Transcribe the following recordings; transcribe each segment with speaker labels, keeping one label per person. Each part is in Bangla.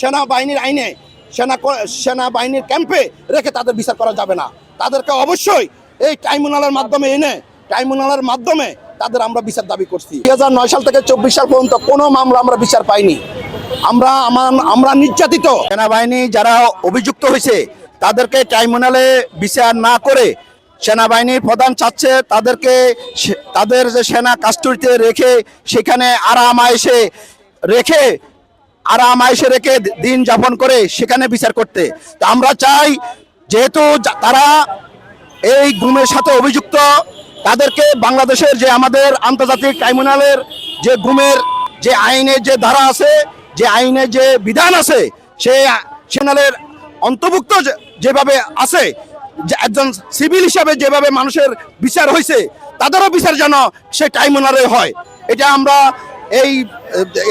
Speaker 1: সেনাবাহিনীর আইনে, সেনা সেনাবাহিনীর ক্যাম্পে রেখে তাদের বিচার করা যাবে না। তাদেরকে অবশ্যই এই ট্রাইব্যুনালের মাধ্যমে এনে, ট্রাইব্যুনালের মাধ্যমে তাদের আমরা বিচার দাবি করছি। দুই হাজার নয় সাল থেকে চব্বিশ সাল পর্যন্ত কোনো মামলা আমরা বিচার পাইনি। আমরা আমার আমরা নির্যাতিত। সেনাবাহিনী যারা অভিযুক্ত হয়েছে, তাদেরকে ট্রাইব্যুনালে বিচার না করে সেনাবাহিনীর প্রধান চাচ্ছে তাদেরকে তাদের যে সেনা কাস্টডিতে রেখে সেখানে আরাম আয়েসে রেখে আরাম আয়েসে রেখে দিন যাপন করে সেখানে বিচার করতে। তো আমরা চাই যেহেতু তারা এই গুমের সাথে অভিযুক্ত, তাদেরকে বাংলাদেশের যে আমাদের আন্তর্জাতিক ট্রাইব্যুনালের যে গুমের যে আইনের যে ধারা আছে, যে আইনের যে বিধান আছে, সে সেনালের অন্তর্ভুক্ত যেভাবে আছে, যে একজন সিভিল হিসাবে যেভাবে মানুষের বিচার হয়েছে তাদেরও বিচার যেন সে ট্রাইব্যুনালে হয়। এটা আমরা এই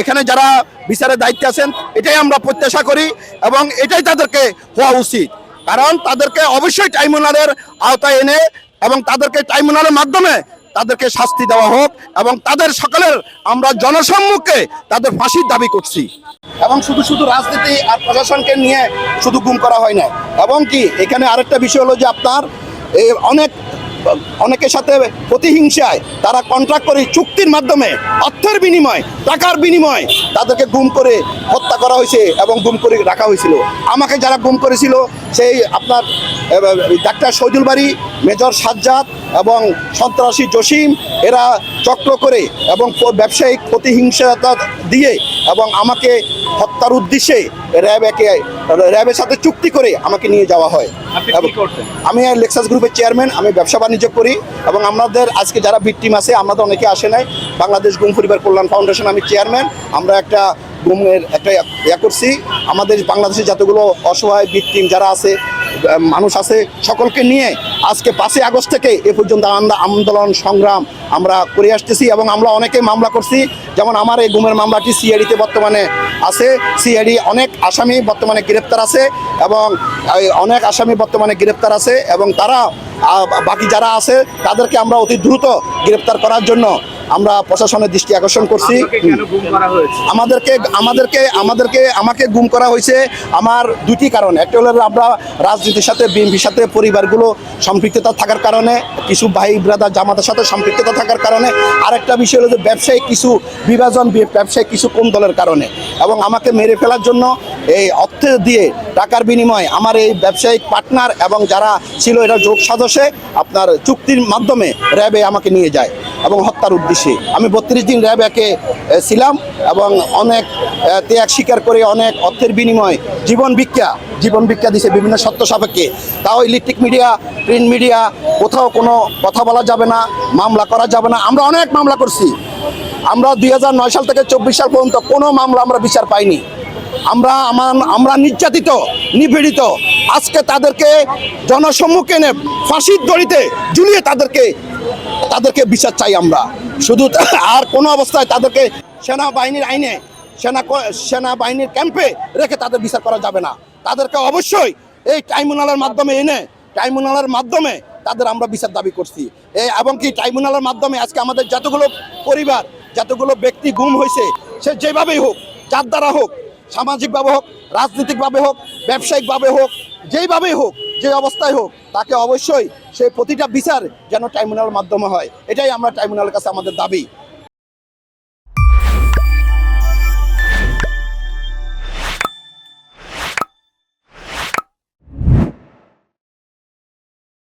Speaker 1: এখানে যারা বিচারের দায়িত্বে আছেন, এটাই আমরা প্রত্যাশা করি এবং এটাই তাদেরকে হওয়া উচিত। কারণ তাদেরকে অবশ্যই ট্রাইব্যুনালের আওতায় এনে এবং তাদেরকে ট্রাইব্যুনালের মাধ্যমে তাদেরকে শাস্তি দেওয়া হোক এবং তাদের সকলের আমরা জনসম্মুখে তাদের ফাঁসির দাবি করছি। এবং শুধু শুধু রাজনীতি আর প্রশাসনকে নিয়ে শুধু গুম করা হয় না। এবং কি, এখানে আরেকটা বিষয় হলো যে আপনার অনেক অনেকের সাথে প্রতিহিংসায় তারা কন্ট্রাক্ট করে চুক্তির মাধ্যমে, অর্থের বিনিময়, টাকার বিনিময়, তাদেরকে গুম করে হত্যা করা হয়েছে এবং গুম করে রাখা হয়েছিল। আমাকে যারা গুম করেছিল, সেই আপনার ডাক্তার সজুলবাড়ি বাড়ি মেজর সাজ্জাদ এবং সন্ত্রাসী জসিম এরা চক্র করে এবং ব্যবসায়িক প্রতিহিংসতা দিয়ে এবং আমাকে হত্যার উদ্দেশ্যে র্যাবেকে র্যাবের সাথে চুক্তি করে আমাকে নিয়ে যাওয়া হয়। আমি লেক্সাস গ্রুপের চেয়ারম্যান আমি ব্যবসা বাণিজ্য করি এবং আমাদের আজকে যারা ভিকটিম আছে আমাদের অনেকে আসে নাই। বাংলাদেশ গুম পরিবার কল্যাণ ফাউন্ডেশন আমি চেয়ারম্যান আমরা একটা গুমের একটা ইয়া করছি। আমাদের বাংলাদেশে যতগুলো অসহায় ভিকটিম যারা আছে মানুষ আছে সকলকে নিয়ে আজকে পাঁচই আগস্ট থেকে এ পর্যন্ত আমরা আন্দোলন, সংগ্রাম আমরা করে আসতেছি এবং আমরা অনেকে মামলা করছি। যেমন আমার এই গুমের মামলাটি সিআইডিতে বর্তমানে আছে। সিআইডি অনেক আসামি বর্তমানে গ্রেপ্তার আছে এবং অনেক আসামি বর্তমানে গ্রেপ্তার আছে এবং তারা বাকি যারা আছে তাদেরকে আমরা অতি দ্রুত গ্রেপ্তার করার জন্য আমরা প্রশাসনের দৃষ্টি আকর্ষণ করছি। আমাদেরকে আমাদেরকে আমাদেরকে আমাকে গুম করা হয়েছে আমার দুটি কারণ। একটা হলো আমরা রাজনীতির সাথে বিএনপির সাথে পরিবারগুলো সম্পৃক্ততা থাকার কারণে কিছু ভাই ব্রাদার জামাতের সাথে সম্পৃক্ততা থাকার কারণে। আরেকটা বিষয় হলো যে ব্যবসায়িক কিছু বিভাজন ব্যবসায়িক কিছু কোন দলের কারণে। এবং আমাকে মেরে ফেলার জন্য এই অর্থ দিয়ে টাকার বিনিময়ে আমার এই ব্যবসায়িক পার্টনার এবং যারা ছিল এটা যোগ সদস্যে আপনার চুক্তির মাধ্যমে র্যাবে আমাকে নিয়ে যায়। এবং হত্যার উদ্দেশ্যে। আমি বত্রিশ দিন র্যাবেকে ছিলাম এবং অনেক ত্যাগ স্বীকার করে অনেক অর্থের বিনিময়, জীবন ভিক্ষা জীবন ভিক্ষা দিছে বিভিন্ন সত্য সাপেক্ষে। তাও ইলেকট্রিক মিডিয়া, প্রিন্ট মিডিয়া, কোথাও কোনো কথা বলা যাবে না, মামলা করা যাবে না। আমরা অনেক মামলা করছি। আমরা দুই হাজার নয় সাল থেকে চব্বিশ সাল পর্যন্ত কোনো মামলা আমরা বিচার পাইনি। আমরা, আমার, আমরা নির্যাতিত, নিপীড়িত। আজকে তাদেরকে জনসম্মুখে এনে ফাঁসির দড়িতে ঝুলিয়ে তাদেরকে তাদেরকে বিচার চাই আমরা। শুধু আর কোনো অবস্থায় তাদেরকে সেনাবাহিনীর আইনে, সেনা সেনাবাহিনীর ক্যাম্পে রেখে তাদের বিচার করা যাবে না। তাদেরকে অবশ্যই এই ট্রাইব্যুনালের মাধ্যমে এনে, ট্রাইব্যুনালের মাধ্যমে তাদের আমরা বিচার দাবি করছি। এবং কি ট্রাইব্যুনালের মাধ্যমে আজকে আমাদের যতগুলো পরিবার, যতগুলো ব্যক্তি গুম হয়েছে, সে যেভাবেই হোক, যার দ্বারা হোক, সামাজিকভাবে হোক, রাজনৈতিকভাবে হোক, ব্যবসায়িকভাবে হোক, যেইভাবেই হোক যে অবস্থায় হোক, তাকে অবশ্যই সেই প্রতিটা বিচার যেন ট্রাইব্যুনালের মাধ্যমে হয়। এটাই আমরা ট্রাইব্যুনালের কাছে আমাদের দাবি।